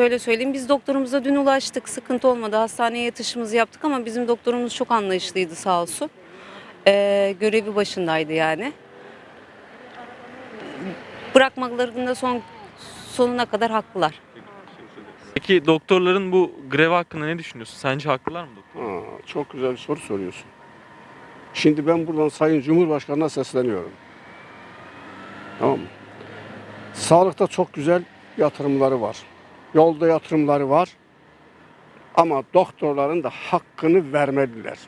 şöyle söyleyeyim. Biz doktorumuza dün ulaştık. Sıkıntı olmadı. Hastaneye yatışımızı yaptık ama bizim doktorumuz çok anlayışlıydı sağ olsun. Ee, görevi başındaydı yani. Bırakmalarında son sonuna kadar haklılar. Peki doktorların bu grev hakkında ne düşünüyorsun? Sence haklılar mı doktor? Ha, çok güzel bir soru soruyorsun. Şimdi ben buradan Sayın Cumhurbaşkanı'na sesleniyorum. Tamam mı? Sağlıkta çok güzel yatırımları var. Yolda yatırımları var. Ama doktorların da hakkını vermeliler.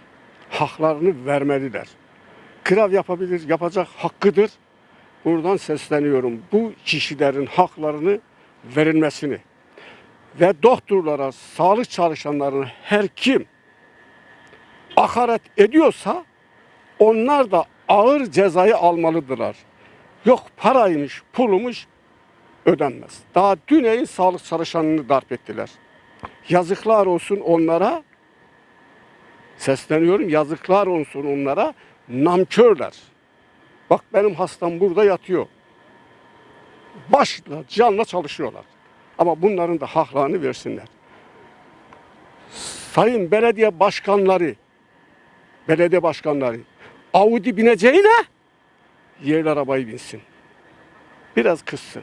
Haklarını vermeliler. Krav yapabilir, yapacak hakkıdır. Buradan sesleniyorum. Bu kişilerin haklarını verilmesini ve doktorlara, sağlık çalışanlarına her kim hakaret ediyorsa onlar da ağır cezayı almalıdırlar. Yok paraymış, pulumuş ödenmez. Daha düneyin sağlık çalışanını darp ettiler. Yazıklar olsun onlara. Sesleniyorum yazıklar olsun onlara. Namkörler. Bak benim hastam burada yatıyor. Başla canla çalışıyorlar. Ama bunların da haklarını versinler. Sayın belediye başkanları, belediye başkanları Audi bineceğine yerli arabayı binsin. Biraz kızsın.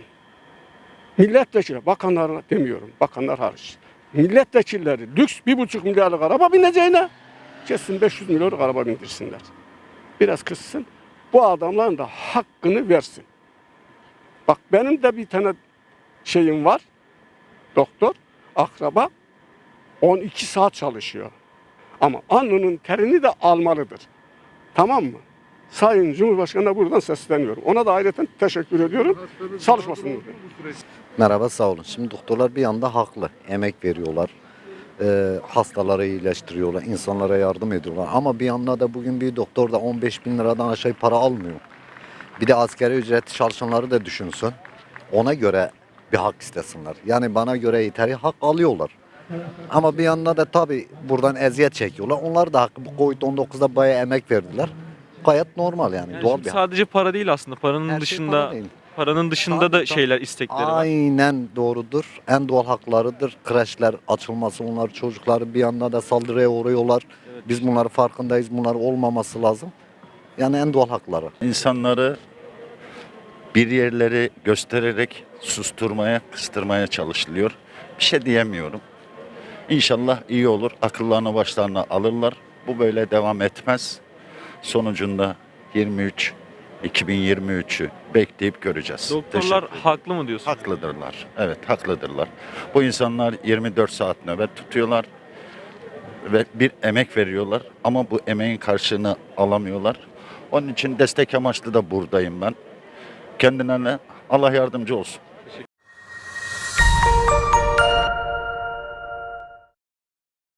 Milletvekili, bakanlar demiyorum, bakanlar hariç. Milletvekilleri lüks bir buçuk milyarlık araba bineceğine kesin 500 milyonluk araba bindirsinler. Biraz kızsın. Bu adamların da hakkını versin. Bak benim de bir tane şeyim var. Doktor, akraba 12 saat çalışıyor. Ama alnının terini de almalıdır. Tamam mı? Sayın Cumhurbaşkanı'na buradan sesleniyorum. Ona da ayrıca teşekkür ediyorum. Çalışmasını. Merhaba sağ olun. Şimdi doktorlar bir yanda haklı. Emek veriyorlar. Ee, hastaları iyileştiriyorlar. insanlara yardım ediyorlar. Ama bir yanda da bugün bir doktor da 15 bin liradan aşağı para almıyor. Bir de askeri ücret çalışanları da düşünsün. Ona göre bir hak istesinler. Yani bana göre yeteri hak alıyorlar. Ama bir yanda da tabii buradan eziyet çekiyorlar. Onlar da hakkı. Bu Covid-19'da bayağı emek verdiler. Gayet normal yani. Yani Doğal bir hak. sadece para değil aslında. Paranın Her şey dışında para değil. paranın dışında Tabii, da tabii. şeyler, istekleri var. Aynen doğrudur. En doğal haklarıdır. Kreşler açılması, onlar çocukları bir anda da saldırıya uğruyorlar. Evet. Biz bunları farkındayız. Bunlar olmaması lazım. Yani en doğal hakları. İnsanları bir yerleri göstererek susturmaya, kıstırmaya çalışılıyor. Bir şey diyemiyorum. İnşallah iyi olur. Akıllarını başlarına alırlar. Bu böyle devam etmez. Sonucunda 23 2023'ü bekleyip göreceğiz. Doktorlar haklı mı diyorsun? haklıdırlar. Evet, haklıdırlar. Bu insanlar 24 saat nöbet tutuyorlar ve bir emek veriyorlar ama bu emeğin karşılığını alamıyorlar. Onun için destek amaçlı da buradayım ben. Kendilerine Allah yardımcı olsun.